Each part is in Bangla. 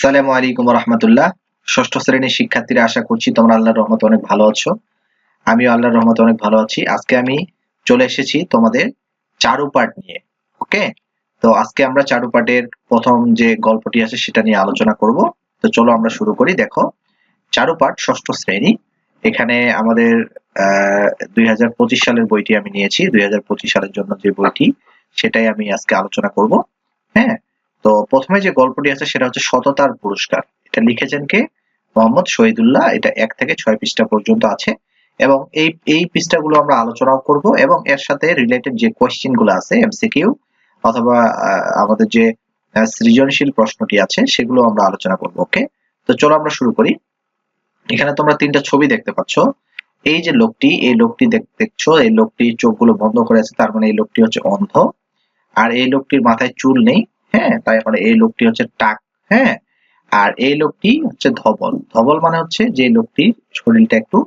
আসসালামু আলাইকুম রহমতুল্লাহ ষষ্ঠ শ্রেণির শিক্ষার্থীরা আশা করছি তোমরা আল্লাহর রহমতে অনেক ভালো আছো। আমিও আল্লাহর রহমতে অনেক ভালো আছি। আজকে আমি চলে এসেছি তোমাদের চারু পাঠ নিয়ে, ওকে? তো আজকে আমরা চারুপাঠের প্রথম যে গল্পটি আছে সেটা নিয়ে আলোচনা করব। তো চলো আমরা শুরু করি, দেখো। চারু পাঠ ষষ্ঠ শ্রেণি। এখানে আমাদের দুই হাজার পঁচিশ সালের বইটি আমি নিয়েছি। দুই হাজার পঁচিশ সালের জন্য যে বইটি, সেটাই আমি আজকে আলোচনা করব হ্যাঁ? তো প্রথমে যে গল্পটি আছে সেটা হচ্ছে সততার পুরস্কার। এটা লিখেছেন কে? মোহাম্মদ শহীদুল্লাহ। এটা এক থেকে ছয় পৃষ্ঠা পর্যন্ত আছে এবং এই এই পৃষ্ঠাগুলো আমরা আলোচনাও করব এবং এর সাথে রিলেটেড যে কোয়েশ্চেনগুলো আছে এমসিকিউ অথবা আমাদের যে সৃজনশীল প্রশ্নটি আছে, সেগুলো আমরা আলোচনা করব ওকে তো চলো আমরা শুরু করি। এখানে তোমরা তিনটা ছবি দেখতে পাচ্ছ। এই যে লোকটি, এই লোকটি দেখছ, এই লোকটি চোখগুলো বন্ধ করে আছে, তার মানে এই লোকটি হচ্ছে অন্ধ। আর এই লোকটির মাথায় চুল নেই। হ্যাঁ তাই মানে এই লোকটি হচ্ছে টাক হ্যাঁ? আর এই লোকটি হচ্ছে ধবল। ধবল মানে হচ্ছে যে লোকটির শরীরটা একটু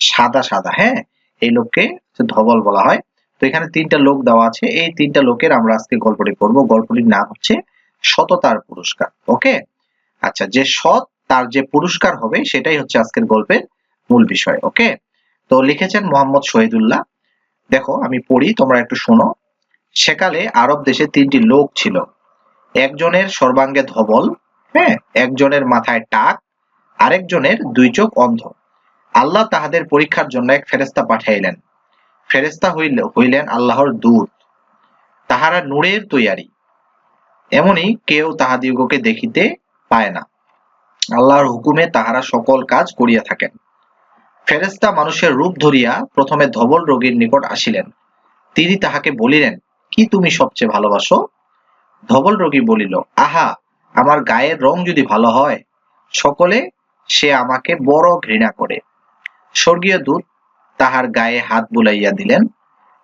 সাদা সাদা হ্যাঁ? এই লোককে ধবল বলা হয়। তো এখানে তিনটা লোক দেওয়া আছে। এই তিনটা লোকের আমরা আজকে গল্পটি পড়ব। গল্পটির নাম হচ্ছে সততার পুরস্কার, ওকে? আচ্ছা যে সৎ তার যে পুরস্কার হবে, সেটাই হচ্ছে আজকের গল্পের মূল বিষয়, ওকে? তো লিখেছেন মোহাম্মদ শহীদুল্লাহ। দেখো, আমি পড়ি, তোমরা একটু শোনো। সেকালে আরব দেশে তিনটি লোক ছিল। একজনের সর্বাঙ্গে ধবল হ্যাঁ একজনের মাথায় টাক, আরেকজনের দুই চোখ অন্ধ। আল্লাহ তাহাদের পরীক্ষার জন্য এক ফেরেস্তা পাঠাইলেন। ফেরেস্তা হইল হইলেন আল্লাহর দূত। তাহারা নূরের তৈয়ারি। এমনি কেউ তাহাদিগকে দেখিতে পায় না। আল্লাহর হুকুমে তাহারা সকল কাজ করিয়া থাকেন। ফেরেস্তা মানুষের রূপ ধরিয়া প্রথমে ধবল রোগীর নিকট আসিলেন। তিনি তাহাকে বলিলেন, কি তুমি সবচেয়ে ভালোবাসো? ধবল রোগী বলিল, আহা, আমার গায়ের রং যদি ভালো হয়, সকলে সে আমাকে বড় ঘৃণা করে। স্বর্গীয় দূত তাহার গায়ে হাত বুলাইয়া দিলেন,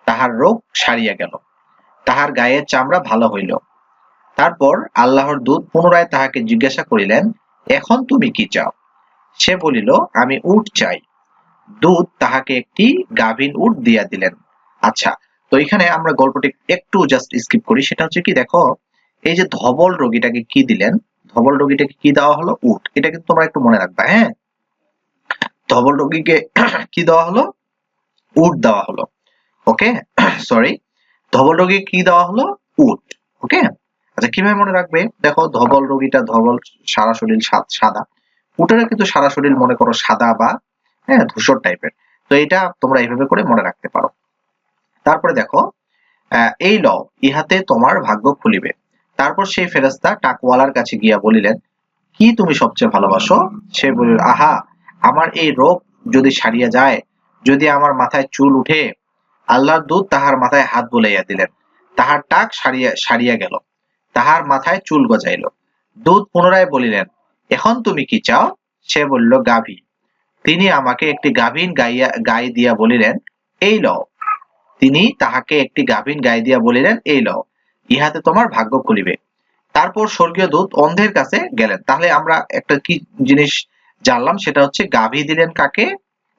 তাহার রোগ সারিয়া গেল, তাহার গায়ের চামড়া ভালো হইল। তারপর আল্লাহর দূত পুনরায় তাহাকে জিজ্ঞাসা করিলেন, এখন তুমি কি চাও? সে বলিল, আমি উট চাই। দূত তাহাকে একটি গাভীন উট দিয়া দিলেন। আচ্ছা তো এখানে আমরা গল্পটি একটু জাস্ট স্কিপ করি, সেটা হচ্ছে কি, দেখো এই যে ধবল রোগীটাকে কি দিলেন? ধবল রোগীটাকে কি দেওয়া হলো? উট। এটা কিন্তু তোমরা একটু মনে রাখবা হ্যাঁ? ধবল রোগীকে কি দেওয়া হলো? উট দেওয়া হলো। ওকে? সরি ধবল রোগী কি দেওয়া হলো? উট। ওকে? আচ্ছা কীভাবে মনে রাখবে? দেখো, ধবল রোগীটা ধবল সারা শরীর সাদা। উটের কিন্তু সারা শরীর মনে করো সাদা বা হ্যাঁ ধূসর টাইপের। তো এটা তোমরা এইভাবে করে মনে রাখতে পারো। তারপরে দেখো এই লও, ইহাতে তোমার ভাগ্য খুলিবে। তারপর সেই ফেরেস্তা টাকওয়ালার কাছে গিয়া বলিলেন, কি তুমি সবচেয়ে ভালোবাসো? সে বলিল, আহা, আমার এই রোগ যদি সারিয়া যায়, যদি আমার মাথায় চুল উঠে, আল্লাহর দূত তাহার মাথায় হাত বুলাইয়া দিলেন। তাহার টাক সারিয়া সারিয়া গেল, তাহার মাথায় চুল গজাইল। দূত পুনরায় বলিলেন, এখন তুমি কি চাও? সে বলল, গাভী। তিনি আমাকে একটি গাভীন গাইয়া, গাই দিয়া বলিলেন, এই লও। তিনি তাহাকে একটি গাভীন গাই দিয়া বলিলেন, এই লও। ইহাতে তোমার ভাগ্য খুলিবে। তারপর স্বর্গীয় দূত অন্ধের কাছে গেলেন। তাহলে আমরা একটা কি জিনিস জানলাম, সেটা হচ্ছে গাভী দিলেন কাকে?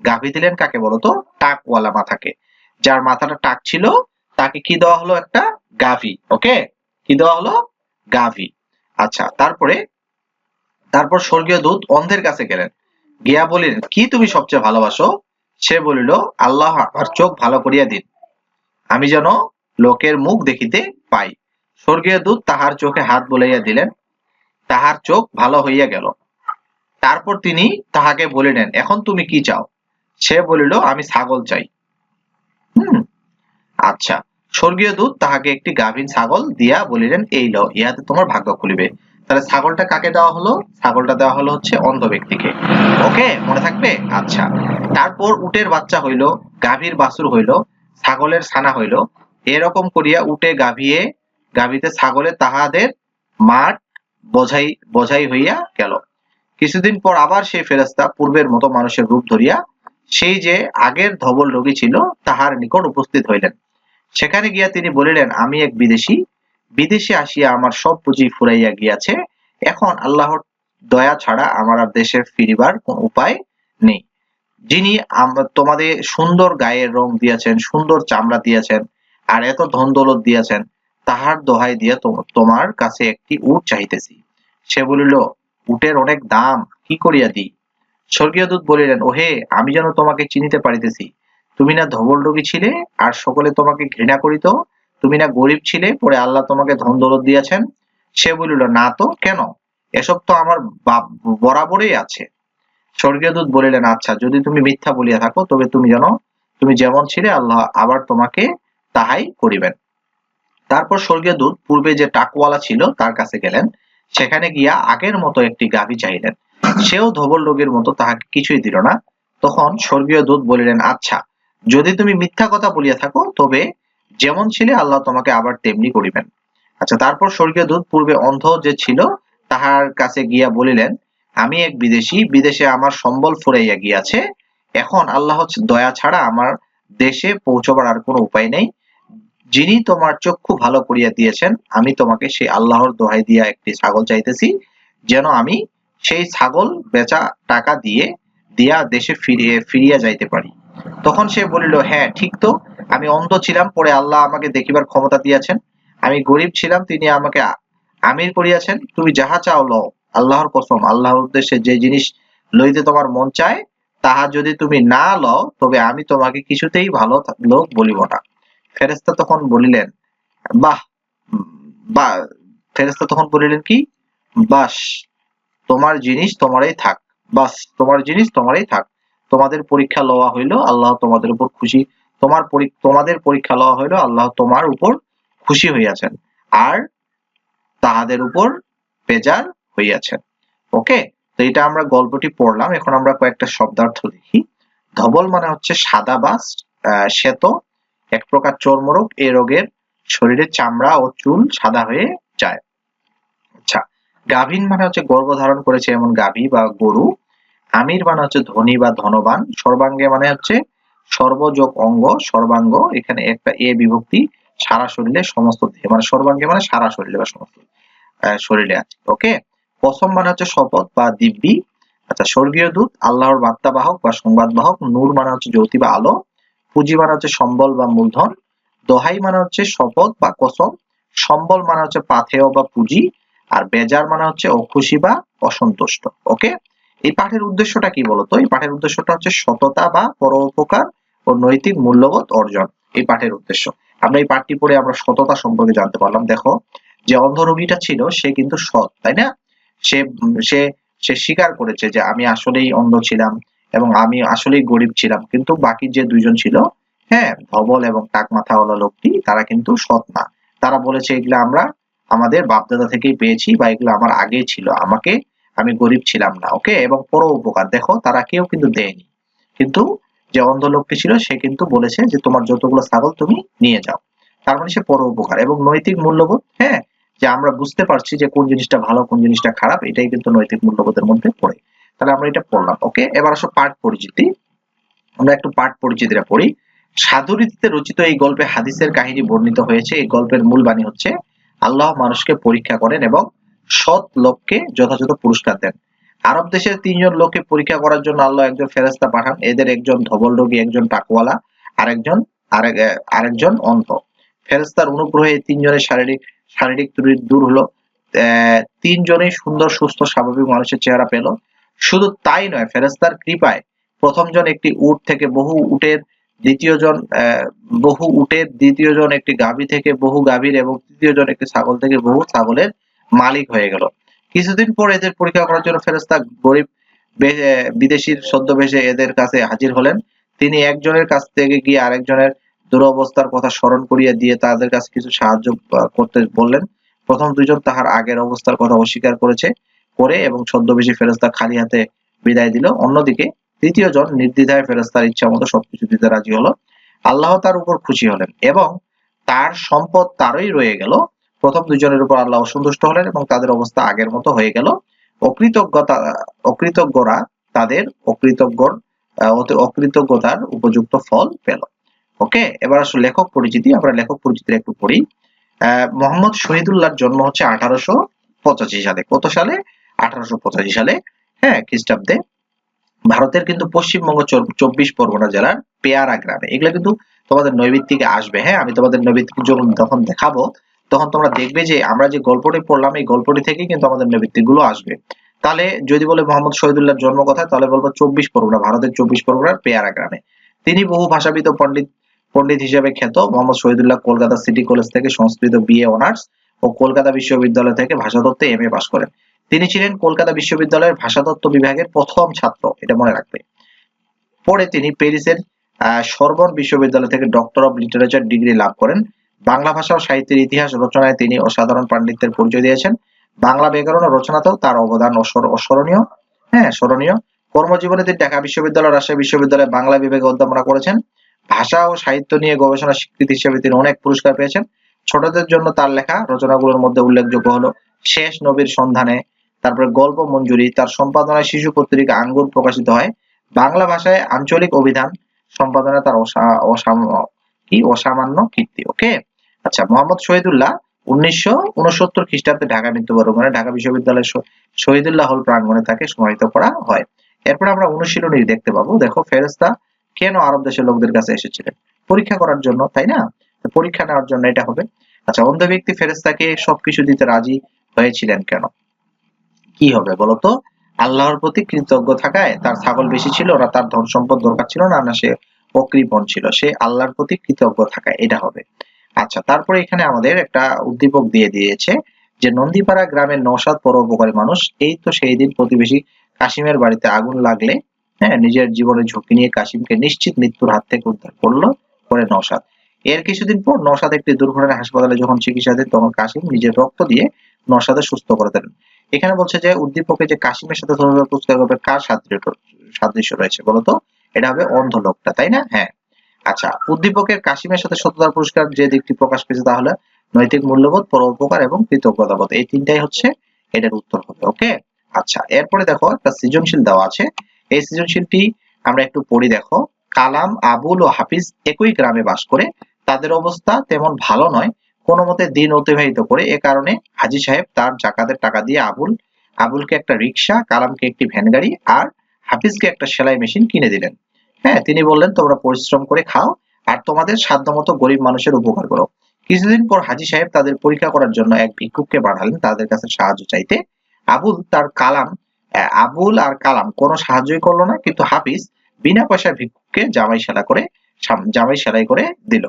গাভী দিলেন কাকে বলতো? টাকওয়ালা মাথাকে। যার মাথাটা টাক ছিল, তাকে কি দেওয়া হলো একটা? গাভী। ওকে? কি দেওয়া হলো? গাভী। আচ্ছা তারপরে, তারপর স্বর্গীয় দূত অন্ধের কাছে গেলেন। গিয়া বলিলেন, কি তুমি সবচেয়ে ভালোবাসো? সে বলিল, আল্লাহ আমার চোখ ভালো করিয়া দিন। আমি যেন লোকের মুখ দেখিতে পাই। স্বর্গীয় দূত তাহার চোখে হাত বুলাইয়া দিলেন। তাহার চোখ ভালো হইয়া গেল। তারপর তিনি তাহাকে বলিলেন, এখন তুমি কি চাও? সে বলিল, আমি ছাগল চাই। হুম আচ্ছা। স্বর্গীয় দূত তাহাকে একটি গাভীন ছাগল দিয়া বলিলেন, এই ল ইহাতে তোমার ভাগ্য খুলিবে। তাহলে ছাগলটা কাকে দেওয়া হলো? ছাগলটা দেওয়া হলো হচ্ছে অন্ধ ব্যক্তিকে। ওকে, মনে থাকবে? আচ্ছা। তারপর উটের বাচ্চা হইল, গাভীর বাছুর হইল, ছাগলের ছানা হইল এরকম করিয়া উটে গাভিয়ে, গাভিতে ছাগলে তাহাদের মাঠ বোঝাই বোঝাই হইয়া গেল। কিছুদিন পর আবার সেই ফেরস্তা পূর্বের মতো মানুষের রূপ ধরিয়া, সেই যে আগের ধবল রোগী ছিল, তাহার নিকট উপস্থিত হইলেন। সেখানে গিয়া তিনি বলিলেন, আমি এক বিদেশি। বিদেশে আসিয়া আমার সব পুঁজি ফুরাইয়া গিয়াছে। এখন আল্লাহর দয়া ছাড়া আমার আর দেশে ফিরিবার কোন উপায় নেই। যিনি তোমাদের সুন্দর গায়ের রং দিয়েছেন, সুন্দর চামড়া দিয়েছেন আর এত ধন দৌলত দিয়েছেন, তাহার দোহাই দিয়া তোমার কাছে একটি উট চাহিতেছি। সে বলিল, উটের অনেক দাম, কি করিয়া দিই? স্বর্গীয় দূত বলিলেন, ওহে, আমি যেন তোমাকে চিনিতে পারিতেছি। তুমি না ধবল রোগী ছিলে, আর সকলে তোমাকে ঘৃণা করিত। তুমি না গরিব ছিলে, পরে আল্লাহ তোমাকে ধন দৌলত দিয়েছেন। সে বলিল, না তো, কেন? এসব তো আমার বরাবরই আছে। স্বর্গীয় দূত বলিলেন আচ্ছা যদি তুমি মিথ্যা বলিয়া থাকো, তবে তুমি যেন তুমি যেমন ছিলে, আল্লাহ আবার তোমাকে তাহাই করিবেন। তারপর স্বর্গীয় দূত পূর্বে যে টাকওয়ালা ছিল তার কাছে গেলেন। সেখানে গিয়া আগের মতো একটি গাভী চাইলেন সেও ধবল রোগের মতো তাহাকে কিছুই দিল না। তখন স্বর্গীয় দূত বলিলেন আচ্ছা যদি তুমি মিথ্যা কথা বলিয়া থাকো, তবে যেমন ছিলে আল্লাহ তোমাকে আবার তেমনি করিবেন। আচ্ছা তারপর স্বর্গীয় দূত পূর্বে অন্ধ যে ছিল, তাহার কাছে গিয়া বলিলেন, আমি এক বিদেশি, বিদেশে আমার সম্বল ফুরাইয়া গিয়াছে। এখন আল্লাহ দয়া ছাড়া আমার দেশে পৌঁছবার আর কোনো উপায় নেই। যিনি তোমার চক্ষু ভালো করিয়া দিয়েছেন, আমি তোমাকে সেই আল্লাহর দোহাই দিয়া একটি ছাগল চাইতেছি, যেন আমি সেই ছাগল বেচা টাকা দিয়ে, দিয়া দেশে ফিরিয়ে, ফিরিয়া যাইতে পারি। তখন সে বলিল হ্যাঁ ঠিক তো, আমি অন্ধ ছিলাম, পরে আল্লাহ আমাকে দেখিবার ক্ষমতা দিয়েছেন। আমি গরিব ছিলাম, তিনি আমাকে আমির করিয়াছেন। তুমি যাহা চাও লও, আল্লাহর কসম, আল্লাহর উদ্দেশ্যে যে জিনিস লইতে তোমার মন চায়, তাহা যদি তুমি না লও, তবে আমি তোমাকে কিছুতেই ভালো লোক বলিব না। ফেরেশতা তখন বলিলেন, বাহ, বা, ফেরেশতা তখন বলিলেন কি? বাস, তোমার জিনিস তোমারই থাক, বাস, তোমার জিনিস তোমারই থাক। তোমাদের পরীক্ষা লওয়া হইল, আল্লাহ তোমাদের উপর খুশি, তোমার তোমাদের পরীক্ষা লওয়া হইল, আল্লাহ তোমার উপর খুশি হইয়াছেন আর তাহাদের উপর বেজার হইয়াছেন। ওকে? তো এটা আমরা গল্পটি পড়লাম। এখন আমরা কয়েকটা শব্দার্থ দেখি। ধবল মানে হচ্ছে সাদা বা শ্বেত এক প্রকার চর্মরোগ এ রোগের শরীরের চামড়া ও চুল সাদা হয়ে যায়। আচ্ছা গাভীন মানে হচ্ছে গর্ভধারণ করেছে এমন গাভী বা গরু। আমির মানে হচ্ছে ধনী বা ধনবান। সর্বাঙ্গে মানে হচ্ছে সর্বযোগ অঙ্গ, সর্বাঙ্গ। এখানে একটা এ বিভক্তি, সারা শরীরে সমস্ত দেহে। মানে সর্বাঙ্গে মানে সারা শরীরে বা সমস্ত শরীরে আছে। ওকে? প্রথম মানে হচ্ছে শপথ বা দিব্যি। আচ্ছা স্বর্গীয় দূত, আল্লাহর বার্তাবাহক বা সংবাদবাহক। নূর মানে হচ্ছে জ্যোতি বা আলো। পুঁজি মানে হচ্ছে সম্বল বা মূলধন। দোহাই মানে হচ্ছে শপথ বা কসম। সম্বল মানে হচ্ছে পাথেয় বা পুঁজি। আর বেজার মানে হচ্ছে অখুশি বা অসন্তুষ্ট। ওকে? এই পাঠের উদ্দেশ্যটা কি বলতো? এই পাঠের উদ্দেশ্যটা হচ্ছে সততা বা পরোপকার ও নৈতিক মূল্যবোধ অর্জন। এই পাঠের উদ্দেশ্য। আমরা এই পাঠটি পড়ে আমরা সততা সম্পর্কে জানতে পারলাম। দেখো, যে অন্ধ রোগীটা ছিল, সে কিন্তু সৎ, তাই না? সে সে সে স্বীকার করেছে যে আমি আসলেই অন্ধ ছিলাম। এবং আমি আসলেই গরিব ছিলাম। কিন্তু বাকি যে দুইজন ছিল হ্যাঁ ধবল এবং টাক মাথাওয়ালা লোকটি, তারা কিন্তু সৎ না। তারা বলেছে, এগুলো আমরা আমাদের বাপদাদা থেকেই পেয়েছি বা এগুলো আমার আগেই ছিল। আমাকে আমি গরিব ছিলাম না। ওকে? এবং পর উপকার। দেখো, তারা কেউ কিন্তু দেয়নি। কিন্তু যে অন্ধ লোকটি ছিল, সে কিন্তু বলেছে যে, তোমার যতগুলো ছাগল তুমি নিয়ে যাও। তার মানে সে পর উপকার। এবং নৈতিক মূল্যবোধ হ্যাঁ যে আমরা বুঝতে পারছি যে কোন জিনিসটা ভালো, কোন জিনিসটা খারাপ, এটাই কিন্তু নৈতিক মূল্যবোধের মধ্যে পড়ে। তাহলে আমরা এটা পড়লাম ওকে এবার আসো পাঠ পরিচিতি। আমরা একটু পাঠ পরিচিতিটা পড়ি। সাধুরীতিতে রচিত এই গল্পে হাদিসের কাহিনী বর্ণিত হয়েছে। এই গল্পের মূল বাণী হচ্ছে আল্লাহ মানুষকে পরীক্ষা করেন এবং সৎ লোককে যথাযথ পুরস্কার দেন। আরব দেশের তিনজন লোককে পরীক্ষা করার জন্য আল্লাহ একজন ফেরেস্তা পাঠান। এদের একজন ধবল রোগী একজন টাকওয়ালা আরেকজন আরেক আরেকজন অন্ধ। ফেরেস্তার অনুগ্রহে তিনজনের শারীরিক শারীরিক ত্রুটি দূর হলো। আহ, তিনজনেই সুন্দর সুস্থ স্বাভাবিক মানুষের চেহারা পেল। শুধু তাই নয় ফেরেস্তার কৃপায় প্রথম জন একটি উট থেকে বহু উটের দ্বিতীয় জন বহু উটের দ্বিতীয় জন একটি গাভী থেকে বহু গাভীর এবং তৃতীয় জন একটি ছাগল থেকে বহু ছাগলের মালিক হয়ে গেল। কিছুদিন পর এদের পরীক্ষা করার জন্য ফেরেস্তা গরিব বিদেশির সদ্যবেশে এদের কাছে হাজির হলেন। তিনি একজনের কাছ থেকে গিয়ে আরেকজনের দুরবস্থার কথা স্মরণ করিয়ে দিয়ে তাদের কাছে কিছু সাহায্য করতে বললেন। প্রথম দুইজন তাহার আগের অবস্থার কথা অস্বীকার করেছে। করে এবং ছদ্মবেশী ফেরেস্তা খালি হাতে বিদায় দিল। অন্যদিকে তৃতীয় জন নির্দ্বিধায় ফেরেস্তার ইচ্ছা মতো সবকিছু দিতে রাজি হলো। আল্লাহ তার উপর খুশি হলেন এবং তার সম্পদ তারই রয়ে গেল। প্রথম দুজনের উপর আল্লাহ অসন্তুষ্ট হলেন এবং তাদের অবস্থা আগের মতো হয়ে গেল। অকৃতজ্ঞতা অকৃতজ্ঞরা তাদের অকৃতজ্ঞর অকৃতজ্ঞতার উপযুক্ত ফল পেল। ওকে এবার আসলে লেখক পরিচিতি। আমরা লেখক পরিচিতি একটু পড়ি। আহ, মোহাম্মদ শহীদুল্লাহর জন্ম হচ্ছে আঠারোশো পঁচাশি সালে। কত সালে? আঠারোশো পঁচাশি সালে হ্যাঁ খ্রিস্টাব্দে ভারতের কিন্তু পশ্চিমবঙ্গ চব্বিশ পরগনা জেলার পেয়ারা গ্রামে। এগুলো কিন্তু তোমাদের নৈবিত্তিকে আসবে হ্যাঁ আমি তোমাদের নৈবিত্তিক যখন যখন দেখাবো, তখন তোমরা দেখবে যে আমরা যে গল্পটি পড়লাম, এই গল্পটি থেকেই কিন্তু আমাদের নৈবিত্তিকগুলো আসবে। তাহলে যদি বলে মোহাম্মদ শহীদুল্লাহর জন্ম কথা, তাহলে বলব চব্বিশ পরগনা, ভারতের চব্বিশ পরগনার পেয়ারা গ্রামে। তিনি বহু ভাষাবিদ পণ্ডিত পণ্ডিত হিসেবে খ্যাত। মোহাম্মদ শহীদুল্লাহ কলকাতা সিটি কলেজ থেকে সংস্কৃত বিএ অনার্স ও কলকাতা বিশ্ববিদ্যালয় থেকে ভাষাতত্ত্বে এম এ পাশ করেন। তিনি ছিলেন কলকাতা বিশ্ববিদ্যালয়ের ভাষাতত্ত্ব বিভাগের প্রথম ছাত্র, এটা মনে রাখবে। পরে তিনি প্যারিসের সরবন বিশ্ববিদ্যালয় থেকে ডক্টর অব লিটারেচার ডিগ্রি লাভ করেন। বাংলা ভাষা ও সাহিত্যের ইতিহাস রচনায় তিনি অসাধারণ পাণ্ডিত্যের পরিচয় দিয়েছেন। বাংলা ব্যাকরণ ও রচনাতেও তার অবদান অস্মরণীয়। হ্যাঁ স্মরণীয়। কর্মজীবনে তিনি ঢাকা বিশ্ববিদ্যালয় রাজশাহী বিশ্ববিদ্যালয়ে বাংলা বিভাগে অধ্যাপনা করেছেন। ভাষা ও সাহিত্য নিয়ে গবেষণা স্বীকৃতি হিসেবে তিনি অনেক পুরস্কার পেয়েছেন। ছোটদের জন্য তার লেখা রচনাগুলোর মধ্যে উল্লেখযোগ্য হলো শেষ নবীর সন্ধানে তারপরে গল্প মঞ্জুরি, তার সম্পাদনায় শিশু পত্রিকা আঙ্গুর প্রকাশিত হয়। বাংলা ভাষায় আঞ্চলিক অভিধান সম্পাদনায় তার কি? অসামান্য কীর্তি ওকে আচ্ছা মোহাম্মদ শহীদুল্লাহ উনিশশো উনসত্তর খ্রিস্টাব্দে ঢাকা মৃত্যুবরণ করে ঢাকা বিশ্ববিদ্যালয়ের শহীদুল্লাহ হল প্রাঙ্গণে তাকে সমাহিত করা হয়। এরপর আমরা অনুশীলনী দেখতে পাবো। দেখো ফেরেস্তা কেন আরব দেশের লোকদের কাছে এসেছিলেন? পরীক্ষা করার জন্য, তাই না? পরীক্ষা নেওয়ার জন্য এটা হবে। আচ্ছা অন্ধ ব্যক্তি ফেরেস্তাকে সবকিছু দিতে রাজি হয়েছিলেন কেন? কি হবে বলতো? আল্লাহর প্রতি কৃতজ্ঞ থাকায় তার ছাগল বেশি ছিল না তার ধন সম্পদ দরকার ছিল না না সে অকৃপণ ছিল, সে আল্লাহর প্রতি কৃতজ্ঞ থাকায় এটা হবে। আচ্ছা তারপরে এখানে আমাদের একটা উদ্দীপক দিয়ে দিয়েছে যে নন্দীপাড়া গ্রামের নৌসাদ পরোপকারী মানুষ, এই তো সেই দিন প্রতিবেশী কাশিমের বাড়িতে আগুন লাগলে হ্যাঁ নিজের জীবনের ঝুঁকি নিয়ে কাশিমকে নিশ্চিত মৃত্যুর হাত থেকে উদ্ধার করল করে নৌসাদ এর কিছুদিন পর নৌসাদ একটি দুর্ঘটনায় হাসপাতালে যখন চিকিৎসা দেন, তখন কাশিম নিজের রক্ত দিয়ে নৌসাদে সুস্থ করে দেন এখানে বলছে যে উদ্দীপকে যে কাশিমের সাথে করবে কার সাদৃশ্য রয়েছে বলতো? এটা হবে অন্ধ লোকটা, তাই না? হ্যাঁ। আচ্ছা উদ্দীপকের কাশিমের সাথে সততার পুরস্কার যে দিকটি প্রকাশ পেয়েছে তাহলে নৈতিক মূল্যবোধ, পরোপকার এবং কৃতজ্ঞতাবোধ। এই তিনটাই হচ্ছে এটার উত্তর হবে, ওকে? আচ্ছা এরপরে দেখো একটা সৃজনশীল দেওয়া আছে। এই সৃজনশীলটি আমরা একটু পড়ি, দেখো। কালাম, আবুল ও হাফিজ একই গ্রামে বাস করে। তাদের অবস্থা তেমন ভালো নয় কোনো মতে দিন অতিবাহিত করে এ কারণে হাজি সাহেব তার জাকাতের টাকা দিয়ে আবুল, আবুলকে একটা রিক্সা কালামকে একটি ভ্যান গাড়ি আর হাফিজকে একটা সেলাই মেশিন কিনে দিলেন। হ্যাঁ তিনি বললেন, তোমরা পরিশ্রম করে খাও আর তোমাদের সাধ্যমতো গরিব মানুষের উপকার করো। কিছুদিন পর হাজি সাহেব তাদের পরীক্ষা করার জন্য এক ভিক্ষুককে পাঠালেন। তাদের কাছে সাহায্য চাইতে আবুল তার কালাম আবুল আর কালাম কোনো সাহায্যই করল না, কিন্তু হাফিজ বিনা পয়সায় ভিক্ষুককে জামাই সেলা করে জামাই সেলাই করে দিল।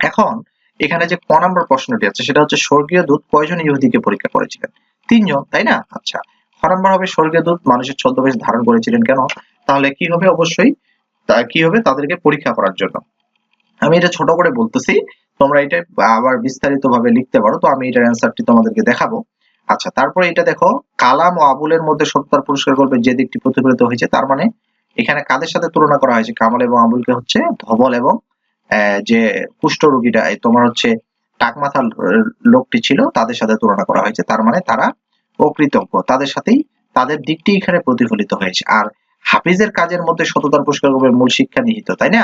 এখন এখানে যে ক নম্বর প্রশ্নটি আছে, সেটা হচ্ছে স্বর্গীয় দূত কয়জন ইহুদিকে পরীক্ষা করেছিলেন? তিনজন, তাই না? আচ্ছা খ নম্বর হবে স্বর্গীয় দূত, মানুষের ছদ্মবেশ ধারণ করেছিলেন কেন? তাহলে কি হবে? অবশ্যই কি হবে? তাদেরকে পরীক্ষা করার জন্য। আমি এটা ছোট করে বলতেছি, তোমরা এটা আবার বিস্তারিত ভাবে লিখতে পারো, তো আমি এটার অ্যান্সারটি তোমাদেরকে দেখাবো। আচ্ছা তারপরে এটা দেখো, কালাম ও আবুলের মধ্যে সত্তার পুরস্কার গল্পের যে দিকটি প্রতিফলিত হয়েছে, তার মানে এখানে কাদের সাথে তুলনা করা হয়েছে? কামাল এবং আবুলকে হচ্ছে ধবল এবং যে কুষ্ঠ রোগীটা তোমার হচ্ছে টাকমাথা লোকটি ছিল, তাদের সাথে তুলনা করা হয়েছে। তার মানে তারা অকৃতজ্ঞ। তাদের সাথেই তাদের দিকটি এখানে প্রতিফলিত হয়েছে। আর হাফিজের কাজের মধ্যে সততার পুরস্কার মূল শিক্ষা নিহিত, তাই না?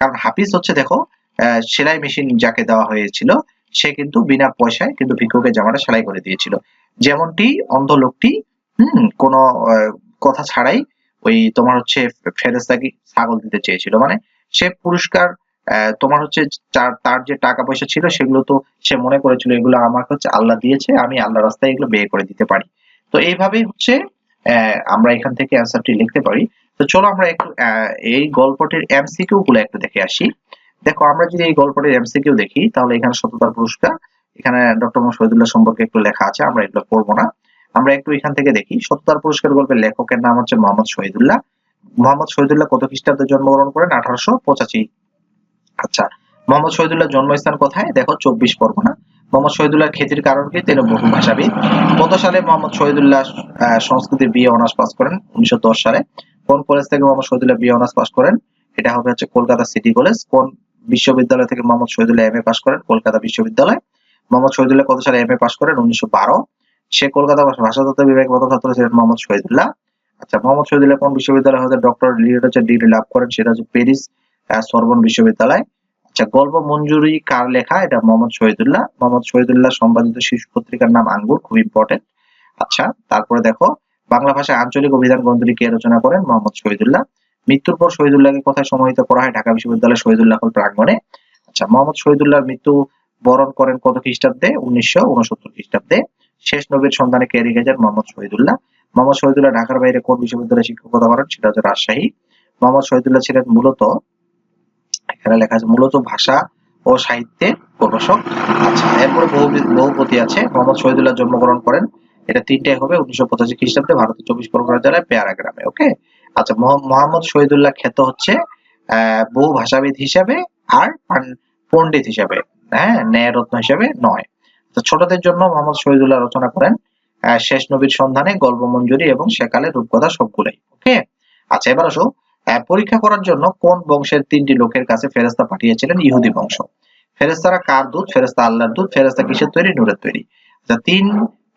কারণ হাফিজ হচ্ছে, দেখো সেলাই মেশিন যাকে দেওয়া হয়েছিল, সে কিন্তু বিনা পয়সায় কিন্তু ভিক্ষুকের জামাটা সেলাই করে দিয়েছিল। যেমনটি অন্ধ লোকটি, হম, কোনো কথা ছাড়াই ওই তোমার হচ্ছে ফেরেস্তাকে ছাগল দিতে চেয়েছিল। মানে সে পুরস্কার তোমার হচ্ছে তার যে টাকা পয়সা ছিল সেগুলো তো সে মনে করেছিল, এগুলো আমাকে হচ্ছে আল্লাহ দিয়েছে, আমি আল্লাহ রাস্তায় এগুলো ব্যয় করে দিতে পারি। তো এইভাবেই হচ্ছে আমরা এখান থেকে অ্যান্সারটি লিখতে পারি। তো চলো আমরা একটু এই গল্পটির এমসিকিউ গুলো একটু দেখে আসি। দেখো, আমরা যদি এই গল্পটির এমসিকিউ দেখি, তাহলে এখানে সততার পুরস্কার, এখানে ডক্টর শহীদুল্লাহ সম্পর্কে একটু লেখা আছে, আমরা এগুলো পড়ব না। আমরা একটু এখান থেকে দেখি, সততার পুরস্কার গল্পের লেখকের নাম হচ্ছে মোহাম্মদ শহীদুল্লাহ। মোহাম্মদ শহীদুল্লাহ কত খ্রিস্টাব্দে জন্মগ্রহণ করেন? আঠারোশো পঁচাশি আচ্ছা মোহাম্মদ শহীদুল্লাহ জন্মস্থান কোথায়? দেখো, চব্বিশ পরগনা। মোহাম্মদ শহীদুল্লাহ খ্যাতির কারণ কি? তিনি বহু ভাষাবিদ। কত সালে মোহাম্মদ শহীদুল্লাহ সংস্কৃতির বিয়ে অনার্স পাস করেন? উনিশশো দশ সালে। কোন কলেজ থেকে মোহাম্মদ শহীদুল্লাহ বিয়ে অনার্স পাস করেন? এটা হবে হচ্ছে কলকাতা সিটি কলেজ। কোন বিশ্ববিদ্যালয় থেকে Muhammad Shahidullah M A pass করেন? কলকাতা বিশ্ববিদ্যালয়। মোহাম্মদ শহীদুল্লাহ কত সালে এম এ পাস করেন? উনিশশো বারো। সে কলকাতা ভাষাতত্ত্ব বিভাগ প্রথম ছাত্র ছিলেন মোহাম্মদ শহীদুল্লাহ। আচ্ছা মোহাম্মদ শহীদুল্লাহ কোন বিশ্ববিদ্যালয় হতে ডক্টর ডিগ্রি লাভ করেন? সেটা হচ্ছে প্যারিস সরবন বিশ্ববিদ্যালয়। আচ্ছা গল্প মঞ্জুরি কার লেখা? এটা মোহাম্মদ শহীদুল্লাহ। মোহাম্মদ শহীদুল্লাহ সম্পাদিত শিশু পত্রিকার নাম আঙ্গুর, খুব ইম্পর্টেন্ট আচ্ছা তারপরে দেখো, বাংলা ভাষায় আঞ্চলিক অভিধান গ্রন্থটি কে রচনা করেন? মোহাম্মদ শহীদুল্লাহ। মৃত্যুর পর শহীদুল্লাহকে কোথায় সমাহিত করা হয়? ঢাকা বিশ্ববিদ্যালয় শহীদুল্লাহ প্রাঙ্গণে। আচ্ছা মোহাম্মদ শহীদুল্লাহর মৃত্যু বরণ করেন কত খ্রিস্টাব্দে? উনিশশো উনসত্তর খ্রিস্টাব্দে। শেষ নবীর সন্ধানে কে রেখে যান মোহাম্মদ শহীদুল্লাহ। মোহাম্মদ শহীদুল্লাহ ঢাকার বাইরে কোন বিশ্ববিদ্যালয়ে শিক্ষকতা করেন? সেটা হচ্ছে রাজশাহী। মোহাম্মদ শহীদুল্লাহ ছিলেন মূলত এখানে লেখা আছে, মূলত ভাষা ও সাহিত্যে প্রকাশক আচ্ছা এরপরে বহু বহুপতি আছে, মোহাম্মদ শহীদুল্লাহ জন্মগ্রহণ করেন। এটা তিনটাই হবে, উনিশশো পঁচাশি খ্রিস্টাব্দে ভারতের চব্বিশ পরগনা জেলায় পেয়ারা গ্রামে ওকে আচ্ছা মোহাম্মদ শহীদুল্লাহ খ্যাত হচ্ছে বহু ভাষাবিদ হিসাবে আর পণ্ডিত হিসাবে হ্যাঁ ন্যায়রত্ন হিসাবে নয়। তো ছোটদের জন্য মোহাম্মদ শহীদুল্লাহ রচনা করেন শেষ নবীর সন্ধানে গল্প মঞ্জুরি এবং সেকালে রূপকথা সবগুলাই ওকে আচ্ছা এবার আসো পরীক্ষা করার জন্য কোন বংশের তিনটি লোকের কাছে ফেরেস্তা পাঠিয়েছিলেন? ইহুদি বংশ। ফেরেস্তারা কার দুধ ফেরেস্তা আল্লাহর দুধ ফেরেস্তা কিসের তৈরি? নূরের তৈরি। আচ্ছা তিন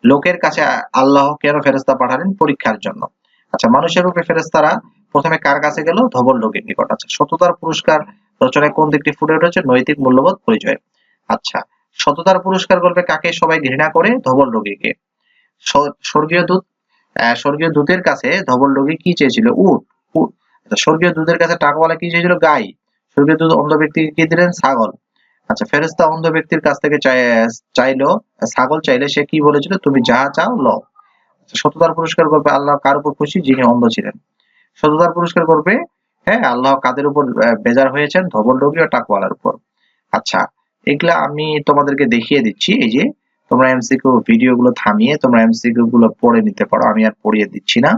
লোকের কাছে আল্লাহ কেন ফেরেস্তা পাঠালেন? পরীক্ষার জন্য। আচ্ছা মানুষের রূপে ফেরেস্তারা প্রথমে কার কাছে গেল? ধবল লোকের নিকট। আচ্ছা সততার পুরস্কার রচনায় কোন দিকটি ফুটে উঠেছে? নৈতিক মূল্যবোধ, পরিচয়। আচ্ছা সততার পুরস্কার গল্পে কাকে সবাই ঘৃণা করে? ধবল রোগীকে স্বর্গীয় দূত স্বর্গীয় দূতের কাছে ধবল রোগী কি চেয়েছিল? উট। স্বর্গীয় দুধের কাছে টাকাওয়ালা কি চেয়েছিল গাই। স্বর্গীয় দুধ অন্ধ ব্যক্তিকে কি দিলেন? ছাগল। আচ্ছা ফেরেস্তা অন্ধ ব্যক্তির কাছ থেকে চাইলো ছাগল চাইলে সে কি বলেছিল? তুমি যা চাও ল আচ্ছা, সততার পুরস্কার করবে আল্লাহ কার উপর খুশি? যিনি অন্ধ ছিলেন। সততার পুরস্কার করবে হ্যাঁ আল্লাহ কাদের উপর বেজার হয়েছেন? ধবল রোগী ও টাকওয়ালার উপর। আচ্ছা এগুলা আমি তোমাদেরকে দেখিয়ে দিচ্ছি। এই যে তোমরা এমসিকিউ ভিডিও গুলো থামিয়ে তোমরা এমসিকিউ গুলো পড়ে নিতে পারো। আমি আর পড়িয়ে দিচ্ছি না।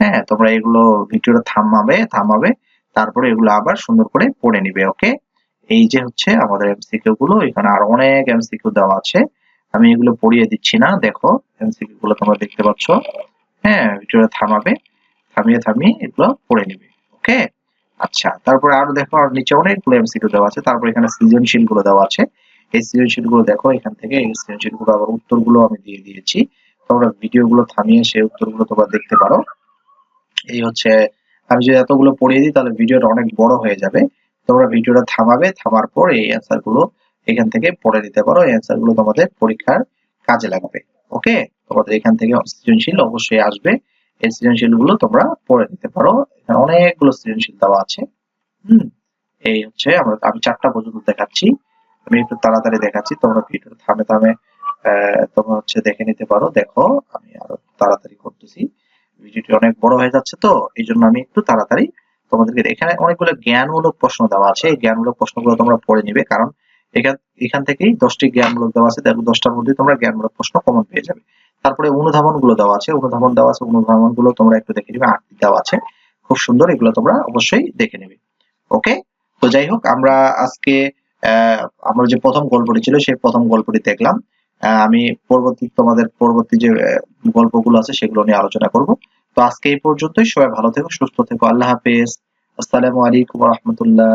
হ্যাঁ তোমরা এগুলো ভিডিওটা থামাবে থামাবে, তারপরে এগুলো আবার সুন্দর করে পড়ে নিবে, ওকে? এই যে হচ্ছে আমাদের এমসিকিউ গুলো, এখানে আর অনেক এমসিকিউ দেওয়া আছে। আমি এগুলো পড়িয়ে দিচ্ছি না, দেখো এমসিকিউ গুলো তোমরা দেখতে পাচ্ছ। হ্যাঁ ভিডিওটা থামাবে, থামিয়ে থামিয়ে এগুলো পড়ে নিবে, ওকে? আচ্ছা তারপরে আরও দেখো, আর নিচে অনেকগুলো এমসিকিউ দেওয়া আছে। তারপর এখানে সৃজনশীলগুলো দেওয়া আছে। এই সৃজনশীলগুলো দেখো, এখান থেকে এই সৃজনশীলগুলো আবার উত্তরগুলো আমি দিয়ে দিয়েছি। তোমরা ভিডিও গুলো থামিয়ে সেই উত্তরগুলো তোমরা দেখতে পারো। এই হচ্ছে, আমি যদি এতগুলো পড়িয়ে দিই, তাহলে ভিডিওটা অনেক বড় হয়ে যাবে। তোমরা ভিডিওটা থামাবে, থামার পর এই অ্যান্সারগুলো এখান থেকে পড়ে নিতে পারো। এই অ্যান্সারগুলো তোমাদের পরীক্ষার কাজে লাগবে। ওকে তোমাদের এখান থেকে সৃজনশীল অবশ্যই আসবে। এই সৃজনশীলগুলো তোমরা পড়ে নিতে পারো। এখানে অনেকগুলো সৃজনশীল দেওয়া আছে। হুম? এই হচ্ছে, আমরা, আমি চারটা পর্যন্ত দেখাচ্ছি। আমি একটু তাড়াতাড়ি দেখাচ্ছি। তোমরা ভিডিও থামে থামে তোমরা হচ্ছে দেখে নিতে পারো। দেখো, আমি আরও তাড়াতাড়ি করতেছি। ভিডিওটি অনেক বড় হয়ে যাচ্ছে তো, এই জন্য আমি একটু তাড়াতাড়ি তোমাদেরকে এখানে অনেকগুলো জ্ঞানমূলক প্রশ্ন দেওয়া আছে। এই জ্ঞানমূলক প্রশ্নগুলো তোমরা পড়ে নিবে, কারণ এখান এখান থেকেই দশটি জ্ঞানমূলক দেওয়া আছে, দেখো দশটার মধ্যে তোমরা জ্ঞানমূলক প্রশ্ন কমন পেয়ে যাবে। তারপরে অনুধাবনগুলো দেওয়া আছে, অনুধাবন দেওয়া আছে অনুধাবনগুলো তোমরা একটু দেখে নিবে, আটটি দেওয়া আছে। খুব সুন্দর, এগুলো তোমরা অবশ্যই দেখে নেবে। ওকে? তো যাই হোক, আমরা আজকে, আহ, আমরা যে প্রথম গল্পটি ছিল, সেই প্রথম গল্পটি দেখলাম। আমি পরবর্তী তোমাদের পরবর্তী যে গল্পগুলো আছে সেগুলো নিয়ে আলোচনা করব। তো আজকে এই পর্যন্তই, সবাই ভালো থেকো, সুস্থ থেকো, আল্লাহ হাফেজ। আসসালামু আলাইকুম রহমতুল্লাহ।